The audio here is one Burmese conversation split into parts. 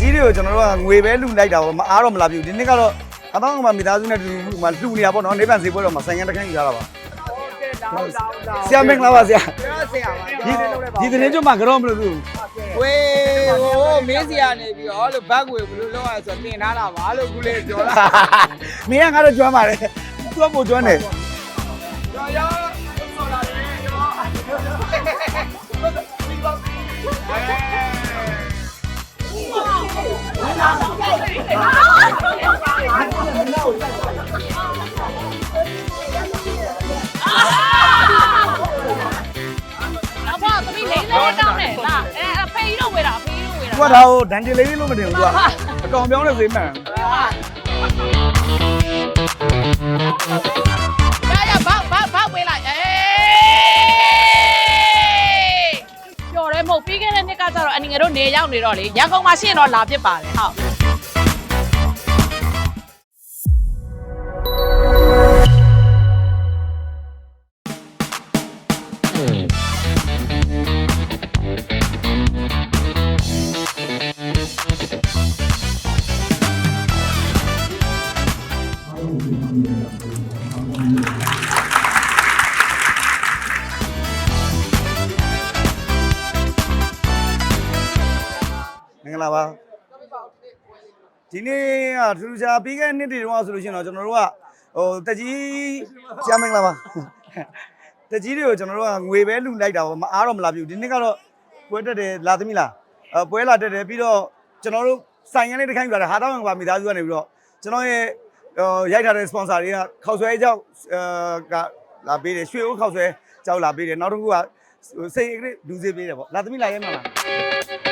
ကြီးတွေကိုကျွန်တော်တို့ကငွေပဲလှူလိုက်တာပေါ့မအားတော့မလားပြဘူးဒီနေ့ကတော့အသောင်းကမှမိသားစုနဲ့တူတူမှလှူနေတာပေါ့နော်နေပန်ဈေးပွဲတော့မှဆိုင်ငန်းတစ်ခန်းယူထားတာပါဆရာမင်္ဂလာပါဆရာကျွန်တော်ဆရာပါဒီဒီသတင်းကျွတ်မှာကြောမလို့သူဝေးဟိုမင်းစီကနေပြီးတော့လို့ဘတ်ဝေဘယ်လိုလုပ်ရဆိုတင်ထားတာပါလို့ခုလေးပြောတာမင်းကငါတော့ကျွမ်းပါတယ်သူကပိုကျွမ်းတယ်ရောရောဆော်လာတယ်ရော အဖေသမီးလေးလေးတောင်းတယ်လားအဲအဖေကြီးတော့ဝေတာအဖေကြီးတော့ဝေတာ။ तू ကဒါကိုဒန်ဒီလေးလေးလို့မတင်ဘူး तू ကအကောင်ပြောင်းတဲ့ဈေးမှန်။ဟုတ်ပါ တဲ့နှစ်ကကျတော့အနင်ငယ်တို့နေရောက်နေတော့လေရန်ကုန်မှာရှင်းတော့လာဖြစ်ပါတယ်ဟုတ် ဂလာပါဒီနေ့ကထူးခြားပြီးခဲ့တဲ့နှစ်တွေတုန်းကဆိုလို့ရှိရင်တော့ကျွန်တော်တို့ကဟိုတက်ကြီးဆရာမင်္ဂလာပါတက်ကြီးတွေကိုကျွန်တော်တို့ကငွေပဲလှူလိုက်တာပေါ့မအားတော့မလားပြဘူးဒီနေ့ကတော့ပွဲတက်တယ်လာသမီးလားအဲပွဲလာတက်တယ်ပြီးတော့ကျွန်တော်တို့ဆိုင်ရန်လေးတစ်ခန်းယူလာတယ်ဟာတောင်းပါမိသားစုကနေပြီးတော့ကျွန်တော်ရဲ့ဟိုရိုက်ထားတဲ့ sponsor တွေကခောက်ဆွဲကြောက်အဲကလာပေးတယ်ရွှေအိုးခောက်ဆွဲကြောက်လာပေးတယ်နောက်တစ်ခုကစိတ်အကြည့်ဒူးစေးပေးတယ်ပေါ့လာသမီးလာရဲမလား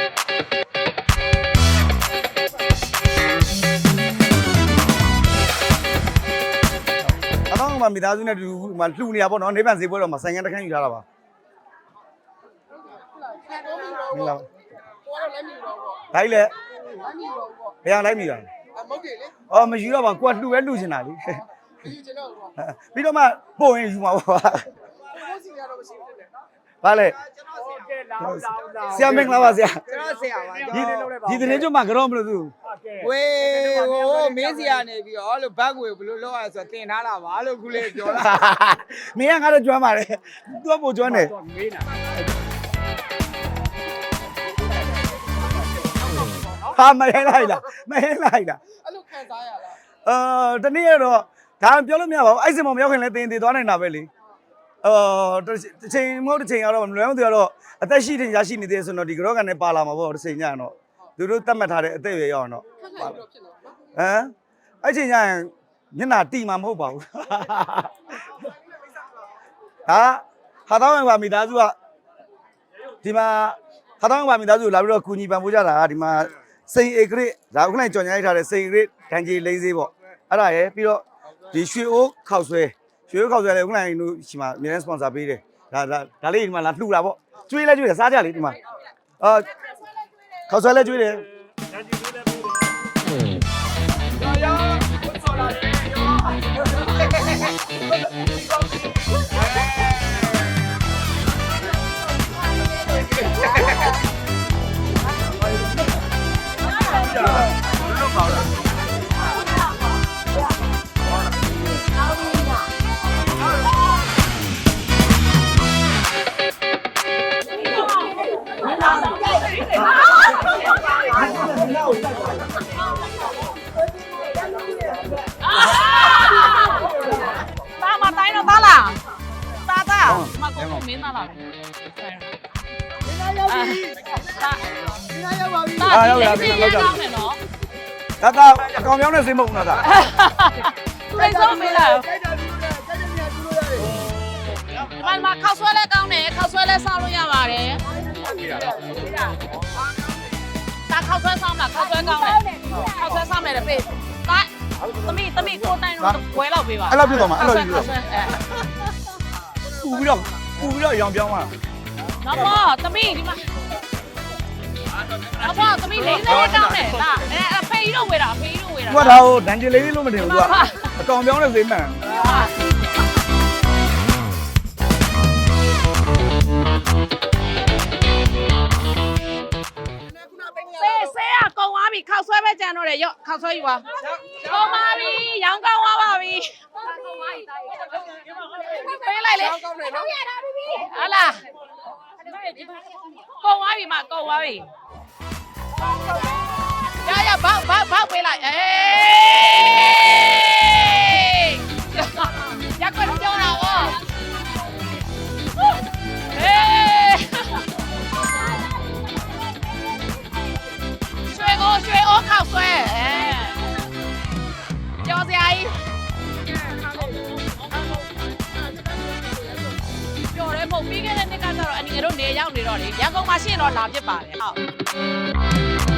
မှမိသားစုနဲ့တူတူမှလှူနေတာပေါ့နော်နေပန်ဈေးပွဲတော့မှဆိုင်ငန်းတစ်ခန်းယူထားတာပါမင်္ဂလာပါဒါကြီးလေဘယ်အောင်လိုက်မိပါလဲအမုတ်တယ်လေအော်မယူတော့ပါကိုကလှူပဲလှူနေတာလေဒီကျွန်တော်ကပြီးတော့မှပို့ရင်ယူမှာပေါ့ဘုန်းစီရတော့မရှိဘူးတဲ့ဗါလေဟုတ်ကဲ့လောင်းလောင်းလောင်းဆရာမင်္ဂလာပါဆရာကျွန်တော်ဆရာပါဒီဒီသတင်းကျွတ်မှာကြောမလို့သူ ဝေးဟိုမင်းစီကနေပြီးတော့လို့ဘတ်ဝေဘယ်လိုလုပ်ရဆိုတင်ထားတာပါလို့ခုလေးပြောတာမင်းကငါတော့ကျွမ်းပါတယ်သူကပိုကျွမ်းတယ်မေးတာဟာမရဲလိုက်လားမရဲလိုက်လားအဲ့လိုခံစားရလားအာတနေ့ရတော့ဒါပြောလို့မရပါဘူးအဲ့စင်မမရောက်ခင်လည်းတင်တင်သွားနိုင်တာပဲလေအော်တစ်ချိန်မဟုတ်တစ်ချိန်ကတော့မလွယ်မသွေကတော့အသက်ရှိတင်ရရှိနေသေးဆိုတော့ဒီကြောကနေပါလာမှာပေါ့တစ်ချိန်ညတော့သူတို့တတ်မှတ်ထားတဲ့အသက်အရွယ်ရောက်အောင်တော့ခက်ခဲပြီးတော့ဖြစ်လို့နော်ဟမ်အဲ့ချိန်ညရင်မျက်နှာတီမှာမဟုတ်ပါဘူးဟာဟာတော့ဝင်ပါမိသားစုကဒီမှာဟာတော့ဝင်ပါမိသားစုကိုလာပြီးတော့ကူညီပံ့ပိုးကြတာကဒီမှာစိန်ဧကရစ်ဒါခုနကကြော်ညာရိုက်ထားတဲ့စိန်ဧကရစ်ဒန်ဂျီလေးစေးပေါ့အဲ့ဒါရယ်ပြီးတော့ဒီရွှေအိုးခောက်ဆွဲရွှေအိုးခောက်ဆွဲလည်းခုနကတို့ရှိမှာအမြဲတမ်းစပွန်ဆာပေးတယ်ဒါဒါဒါလေးဒီမှာလာလှူတာပေါ့ကျွေးလဲကျွေးတယ်စားကြလေဒီမှာအာခောက်ဆွဲလဲကျွေးတယ်ရော Ha ha ha ha! နာရောက်ပါပြီသားဒီလေးစီရအောင်မယ်နော်ဒါကအကောင်ပြောင်းတဲ့စိတ်မဟုတ်ဘူးနော်ဒါသူလေးဆုံးမေးလားကြိုက်တယ်လူတွေကြိုက်တယ်မြန်လူတွေရတယ်ဒီမှာမှာခောက်ဆွဲလဲကောင်းတယ်ခောက်ဆွဲလဲဆောင်းလို့ရပါတယ်သားခောက်ဆွဲဆောင်းလားခောက်ဆွဲကောင်းတယ်ခောက်ဆွဲဆောင်းမယ်လေပေးသားသမီးသမီးကိုတိုင်တော့ဝဲလောက်ပေးပါအဲပူပြီးတော့ပူပြီးတော့ရောင်ပြောင်းသွားနော်မောသမီးဒီမှာ အဖွားသမီးလေးလေးတောင်းတယ်လားအဲအဖေကြီးတော့ဝေတာအဖေကြီးတော့ဝေတာ။ तू ကဒါကိုဒန်ဂျီလေးလေးလို့မတင်ဘူး तू ကအကောင်ပြောင်းတဲ့ဈေးမှန်ဆေးဆေးကကုန်သွားပြီခောက်ဆွဲပဲကြံတော့တယ်ရော့ခောက်ဆွဲယူပါကုန်ပါပြီရောင်းကောင်းသွားပါပြီပေးလိုက်လေဟုတ်ရတာပြီဟလာကုန်သွားပြီမကုန်သွားပြီ ရရဘောက်ဘောက်ဘောက်ပေးလိုက်အေး လေရန်ကုန်မှာရှိရင်တော့လာဖြစ်ပါတယ်ဟုတ်